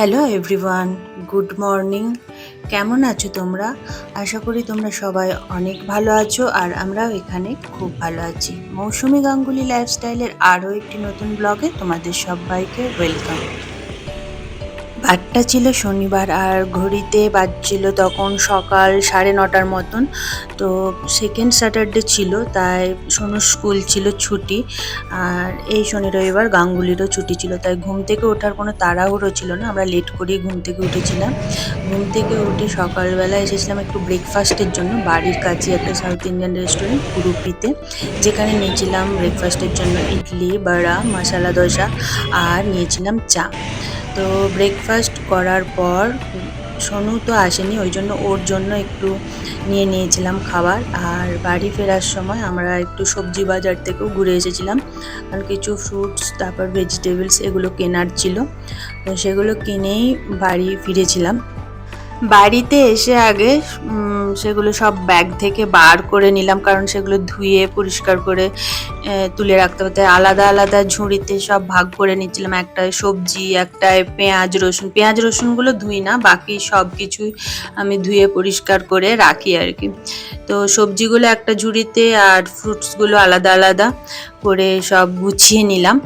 Hello everyone, good morning. কেমন আছো তোমরা? আশা করি তোমরা সবাই অনেক ভালো আছো আর আমরাও এখানে খুব ভালো আছি। মৌসুমি গাঙ্গুলি লাইফস্টাইলের আরও একটি নতুন ব্লগে তোমাদের সবাইকে ওয়েলকাম বারটা ছিল শনিবার আর ঘড়িতে বাজছিল তখন সকাল সাড়ে নটার মতন। তো সেকেন্ড স্যাটারডে ছিল, তাই সোনুর স্কুল ছিল ছুটি। আর এই শনি রবিবার গাঙ্গুলিরও ছুটি ছিল, তাই ঘুম থেকে ওঠার কোনো তাড়াহুড়ো ছিল না, আমরা লেট করেই ঘুম থেকে উঠেছিলাম। ঘুম থেকে উঠে সকালবেলা এসেছিলাম একটু ব্রেকফাস্টের জন্য, বাড়ির কাছে একটা সাউথ ইন্ডিয়ান রেস্টুরেন্ট কুরুপিতে যেখানে নিয়েছিলাম ব্রেকফাস্টের জন্য, ইডলি, বড়া মশলা দোসা আর নিয়েছিলাম চা। তো ব্রেকফাস্ট করার পর সোনু তো আসেনি, ওই জন্য ওর জন্য একটু নিয়ে নিয়েছিলাম খাবার। আর বাড়ি ফেরার সময় আমরা একটু সবজি বাজার থেকেও ঘুরে এসেছিলাম। কারণ কিছু ফ্রুটস তারপর ভেজিটেবলস এগুলো কেনার ছিল। তো সেগুলো কিনেই বাড়ি ফিরেছিলাম। বাড়িতে এসে আগে সেগুলো সব ব্যাগ থেকে বার করে নিলাম, কারণ সেগুলো ধুয়ে, পরিষ্কার করে তুলে রাখতে হতে আলাদা আলাদা ঝুড়িতে সব ভাগ করে নিচ্ছিলাম। একটায় সবজি একটায় পেঁয়াজ, রসুন। পেঁয়াজ, রসুনগুলো ধুই না, বাকি সব কিছুই আমি ধুয়ে, পরিষ্কার করে রাখি আর কি। তো সবজিগুলো একটা ঝুড়িতে আর ফ্রুটসগুলো আলাদা আলাদা করে সব গুছিয়ে নিলাম।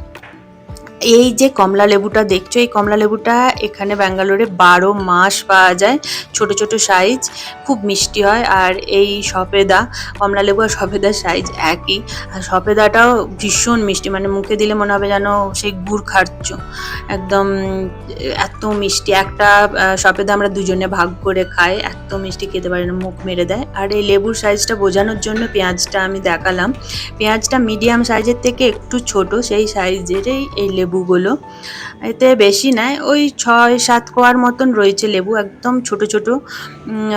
এই যে কমলা লেবুটা দেখছ, এই কমলা লেবুটা এখানে ব্যাঙ্গালোরে বারো মাস পাওয়া যায়। ছোট ছোট সাইজ খুব মিষ্টি হয়। আর এই সফেদা, কমলা লেবু আর সফেদার সাইজ একই। আর সফেদাটাও ভীষণ মিষ্টি মানে মুখে দিলে মনে হবে যেন সেই গুড় খাচ্ছ। একদম এত মিষ্টি। একটা সফেদা আমরা দুজনে ভাগ করে খাই, এত মিষ্টি খেতে পারি না, মুখ মেরে দেয়। আর এই লেবুর সাইজটা বোঝানোর জন্য পেঁয়াজটা আমি দেখালাম। পেঁয়াজটা মিডিয়াম সাইজের থেকে একটু ছোট, সেই সাইজেরই এই লেবুগুলো। এতে বেশি নয় ওই ছয় সাত কোয়ার মতন রয়েছে লেবু, একদম ছোট ছোট।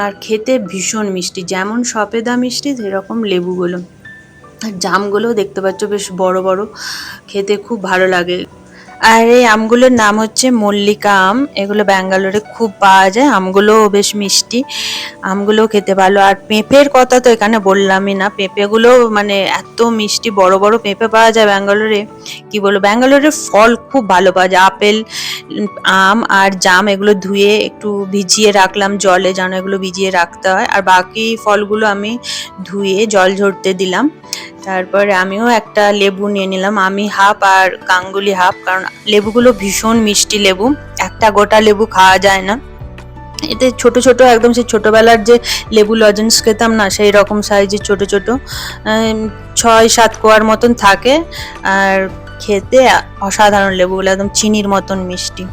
আর খেতে ভীষণ মিষ্টি, যেমন সপেদা মিষ্টি, সেরকম লেবুগুলো। আর জামগুলোও দেখতে পাচ্ছ, বেশ বড় বড়। খেতে খুব ভালো লাগে। আর এই আমগুলোর নাম হচ্ছে মল্লিকা আম। এগুলো ব্যাঙ্গালোরে খুব পাওয়া যায়। আমগুলোও বেশ মিষ্টি। আমগুলো খেতে ভালো। আর পেঁপের কথা তো এখানে বললামই না। পেঁপেগুলো মানে এত মিষ্টি, বড় বড় পেঁপে পাওয়া যায় ব্যাঙ্গালোরে। কি বলব? ব্যাঙ্গালোরে ফল খুব ভালো পাওয়া যায়। আপেল, আম আর জাম এগুলো ধুয়ে একটু ভিজিয়ে রাখলাম জলে, যেন এগুলো ভিজিয়ে রাখতে হয়। আর বাকি ফলগুলো আমি ধুয়ে জল ঝরতে দিলাম। তারপরে আমিও একটা লেবু নিয়ে নিলাম। আমি হাফ আর গাঙ্গুলি হাফ, কারণ লেবুগুলো ভীষণ মিষ্টি লেবু। একটা গোটা লেবু খাওয়া যায় না। এতে ছোট ছোট, একদম সেই ছোটবেলার যে লেবু লজেন্স খেতাম না, সেই রকম সাইজের ছোট ছোট ছয়, সাত কোয়ার মতন থাকে। আর খেতে অসাধারণ লেবুগুলো, একদম চিনির মতন মিষ্টি।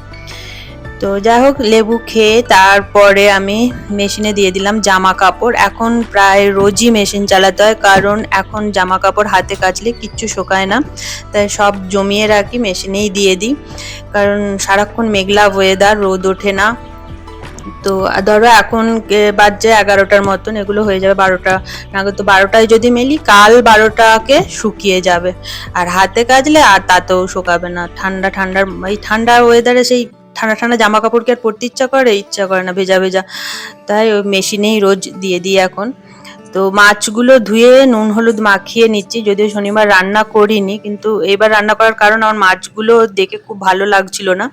তো যাই হোক, লেবু খেয়ে তারপরে আমি মেশিনে দিয়ে দিলাম জামা কাপড়। এখন প্রায় রোজই মেশিন চালাতে হয়, কারণ এখন জামা কাপড় হাতে কাচলে কিচ্ছু শোকায় না। তাই সব জমিয়ে রাখি, মেশিনেই দিয়ে দিই। কারণ সারাক্ষণ মেঘলা ওয়েদার রোদ ওঠে না। তো ধরো এখন বাজছে এগারোটার মতন, এগুলো হয়ে যাবে বারোটা। নাগাদ তো বারোটায় যদি মেলি, কাল বারোটাকে শুকিয়ে যাবে। আর হাতে কাচলে আর তাতেও শুকাবে না। ঠান্ডা, ঠান্ডার, এই ঠান্ডা ওয়েদারে সেই ঠান্ডা ঠান্ডা জামা কাপড় কি আর পরতে ইচ্ছা করে? ইচ্ছা করে না, ভেজা ভেজা। তাই ওই মেশিনেই রোজ দিয়ে দিই এখন। তো মাছগুলো ধুয়ে, নুন, হলুদ মাখিয়ে নিচ্ছি। যদিও শনিবার রান্না করিনি, কিন্তু এবার রান্না করার কারণ আমার মাছগুলো দেখে খুব ভালো লাগছিল না।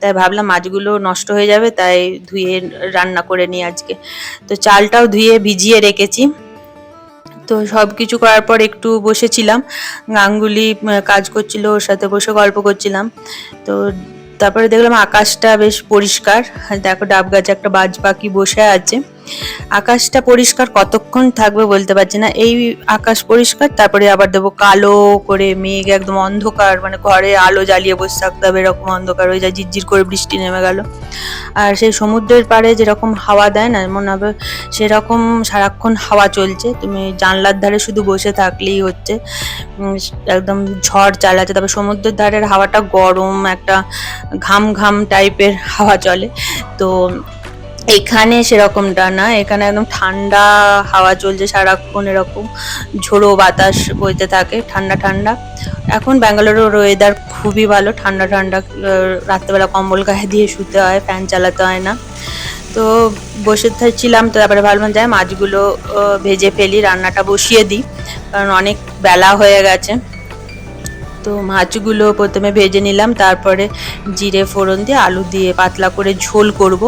তাই ভাবলাম মাছগুলো নষ্ট হয়ে যাবে, তাই ধুয়ে রান্না করে নিই আজকে। তো চালটাও ধুয়ে ভিজিয়ে রেখেছি। তো সব কিছু করার পর একটু বসেছিলাম। গাঙ্গুলি কাজ করছিল, ওর সাথে বসে গল্প করছিলাম। তো তারপরে দেখলাম আকাশটা বেশ পরিষ্কার। দেখো ডাব গাছে একটা বাজ পাখি বসে আছে। আকাশটা পরিষ্কার কতক্ষণ থাকবে বলতে পারছি না। এই আকাশ পরিষ্কার, তারপরে আবার দেবো কালো করে মেঘ, একদম অন্ধকার মানে ঘরে আলো জ্বালিয়ে বসে থাকতে হবে, এরকম অন্ধকার হয়ে যায়, ঝিরঝির করে বৃষ্টি নেমে গেল। আর সেই সমুদ্রের পাড়ে যেরকম হাওয়া দেয় না মনে হবে, সেরকম সারাক্ষণ হাওয়া চলছে। তুমি জানলার ধারে শুধু বসে থাকলেই হচ্ছে। একদম ঝড় চালাচ্ছে তারপর সমুদ্রের ধারের হাওয়াটা গরম, একটা ঘাম ঘাম টাইপের হাওয়া চলে। তো এখানে সেরকমটা না, এখানে একদম ঠান্ডা হাওয়া চলছে সারাক্ষণ, এরকম ঝোড়ো বাতাস বইতে থাকে, ঠান্ডা ঠান্ডা। এখন ব্যাঙ্গালোরের ওয়েদার খুবই ভালো, ঠান্ডা ঠান্ডা রাত্রেবেলা কম্বল গায়ে দিয়ে শুতে হয় ফ্যান চালাতে হয় না। তো বসে থাকছিলাম তো তারপরে ভাবলাম যাই মাছগুলো ভেজে ফেলি, রান্নাটা বসিয়ে দিই। কারণ অনেক বেলা হয়ে গেছে। তো মাছগুলো প্রথমে ভেজে নিলাম, তারপরে জিরে ফোড়ন দিয়ে আলু দিয়ে পাতলা করে ঝোল করব।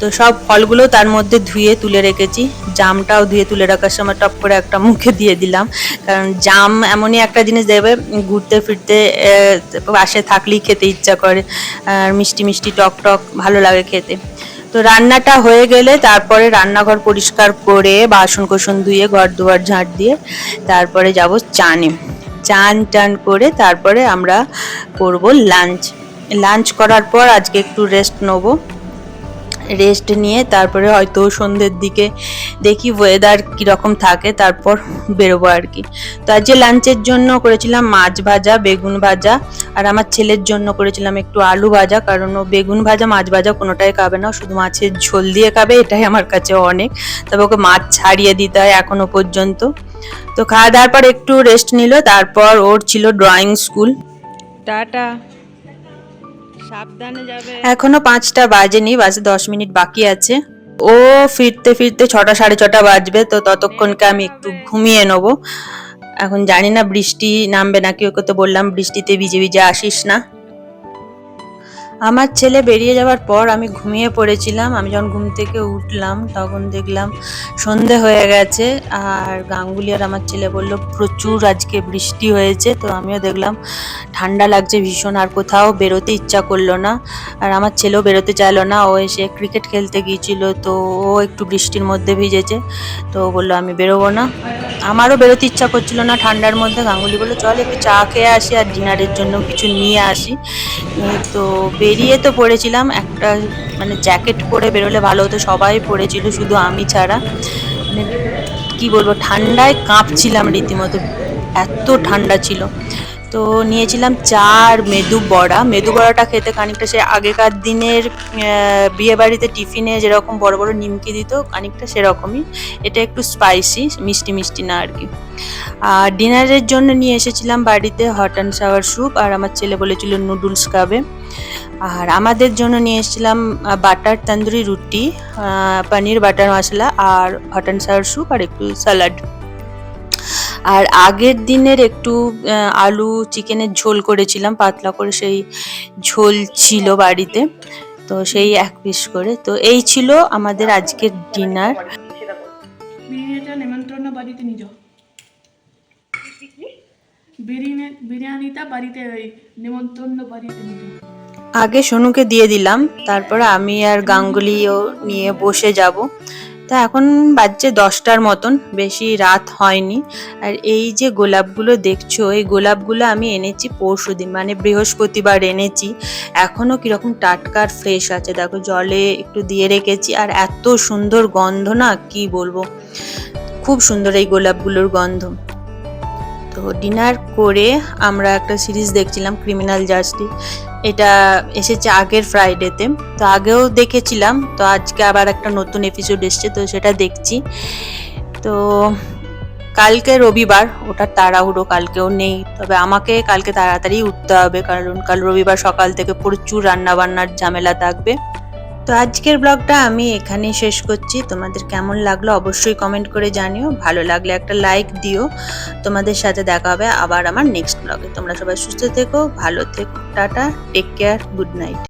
তো সব ফলগুলো তার মধ্যে ধুয়ে তুলে রেখেছি। জামটাও ধুয়ে তুলে রাখার সময় টপ করে একটা মুখে দিয়ে দিলাম। কারণ জাম এমনই একটা জিনিস দেবে, ঘুরতে ফিরতে পাশে থাকলেই খেতে ইচ্ছা করে। আর মিষ্টি মিষ্টি টক টক ভালো লাগে খেতে। তো রান্নাটা হয়ে গেলে তারপরে রান্নাঘর পরিষ্কার করে বাসন কোসন ধুয়ে ঘর দুয়ার ঝাঁট দিয়ে তারপরে যাব চানে। চান টান করে তারপরে আমরা করব লাঞ্চ। লাঞ্চ করার পর আজকে একটু রেস্ট নেব। রেস্ট নিয়ে তারপরে হয়তো সন্ধ্যের দিকে দেখি ওয়েদার কীরকম থাকে, তারপর বেরোবো আর কি। তো আজকে লাঞ্চের জন্য করেছিলাম মাছ ভাজা, বেগুন ভাজা, আর আমার ছেলের জন্য করেছিলাম একটু আলু ভাজা, কারণ ও বেগুন ভাজা, মাছ ভাজা কোনোটাই খাবে না শুধু মাছের ঝোল দিয়ে খাবে, এটাই আমার কাছে অনেক। তবে ওকে মাছ ছাড়িয়ে দিতে হয় এখনও পর্যন্ত। তো খাওয়া দাওয়ার পর একটু রেস্ট নিল তারপর ওর ছিল ড্রয়িং স্কুল টাটা। সাবধানে যাবে। এখনও পাঁচটা বাজেনি বাজে দশ মিনিট বাকি আছে। ও ফিরতে ফিরতে ছটা সাড়ে ছটা বাজবে তো ততক্ষণকে আমি একটু ঘুমিয়ে নেব। এখন জানি না বৃষ্টি নামবে নাকি ওকে তো বললাম বৃষ্টিতে ভিজে ভিজে আসিস না। আমার ছেলে বেরিয়ে যাওয়ার পর আমি ঘুমিয়ে পড়েছিলাম। আমি যখন ঘুম থেকে উঠলাম, তখন দেখলাম সন্ধে হয়ে গেছে আর গাঙ্গুলি আর আমার ছেলে বলল, প্রচুর আজকে বৃষ্টি হয়েছে। তো আমিও দেখলাম ঠান্ডা লাগছে ভীষণ, আর কোথাও বেরোতে ইচ্ছা করল না। আর আমার ছেলেও বেরোতে চাইলো না, ও এসে ক্রিকেট খেলতে গিয়েছিল, তো ও একটু বৃষ্টির মধ্যে ভিজেছে। তো বলল, আমি বেরোবো না। আমারও বেরোতে ইচ্ছা করছিল না ঠান্ডার মধ্যে। গাঙ্গুলি বলল, চল একটু চা খেয়ে আসি আর ডিনারের জন্য কিছু নিয়ে আসি। তো বেরিয়ে তো পড়েছিলাম, একটা মানে জ্যাকেট পরে বেরোলে ভালো হতো, সবাই পড়েছিল শুধু আমি ছাড়া। মানে কি বলব, ঠান্ডায় কাঁপছিলাম রীতিমতো, এত ঠান্ডা ছিল। তো নিয়েছিলাম চা আর মেদু বড়া। মেদু বড়াটা খেতে খানিকটা সে আগেকার দিনের বিয়েবাড়িতে টিফিনে যেরকম বড় বড় নিমকি দিত, খানিকটা সেরকমই। এটা একটু স্পাইসি মিষ্টি মিষ্টি না আর কি। আর ডিনারের জন্য নিয়ে এসেছিলাম বাড়িতে হট অ্যান্ড সাওয়ার স্যুপ আর আমার ছেলে বলেছিল নুডলস খাবে। আর আমাদের জন্য নিয়ে এসেছিলাম বাটার তন্দুরি রুটি পনির বাটার মশলা আর হট অ্যান্ড সাওয়ার স্যুপ আর একটু স্যালাড আর আগের দিনের একটু আলু চিকেনের ঝোল করেছিলাম পাতলা করে সেই ঝোল ছিল বাড়িতে। তো সেই এক পিস করে। তো এই ছিল আমাদের আজকের ডিনার বিরিয়ানিটা নেমন্ত্রণ বাড়িতে বিরিয়ানিটা বাড়িতে নেমন্ত্রণ বাড়িতে নিজ আগে সোনুকে দিয়ে দিলাম, তারপরে আমি আর গাঙ্গুলিও নিয়ে বসে যাব। তা এখন বাজছে দশটার মতন, বেশি রাত হয়নি। আর এই যে গোলাপগুলো দেখছ, এই গোলাপগুলো আমি এনেছি পরশু দিন মানে বৃহস্পতিবার এনেছি। এখনও কীরকম টাটকা আর ফ্রেশ আছে, দেখো জলে একটু দিয়ে রেখেছি, আর এত সুন্দর গন্ধ না, কি বলব? খুব সুন্দর এই গোলাপগুলোর গন্ধ। তো ডিনার করে আমরা একটা সিরিজ দেখছিলাম, ক্রিমিনাল জাস্টিস। এটা এসেছে আগের ফ্রাইডেতে। তো আগেও দেখেছিলাম, তো আজকে আবার একটা নতুন এপিসোড এসছে, তো সেটা দেখছি। তো কালকে রবিবার, ওটা তাড়াহুড়ো, কালকেও নেই। তবে আমাকে কালকে তাড়াতাড়ি উঠতে হবে, কারণ কাল রবিবার সকাল থেকে প্রচুর রান্না বান্নার ঝামেলা থাকবে। তো আজকের ব্লগটা আমি এখানেই শেষ করছি। তোমাদের কেমন লাগল অবশ্যই কমেন্ট করে জানিও। ভালো লাগলে একটা লাইক দিও। তোমাদের সাথে দেখা হবে আবার আমার নেক্সট ব্লগে তোমরা সবাই সুস্থ থেকো, ভালো থেকো, tata take care good night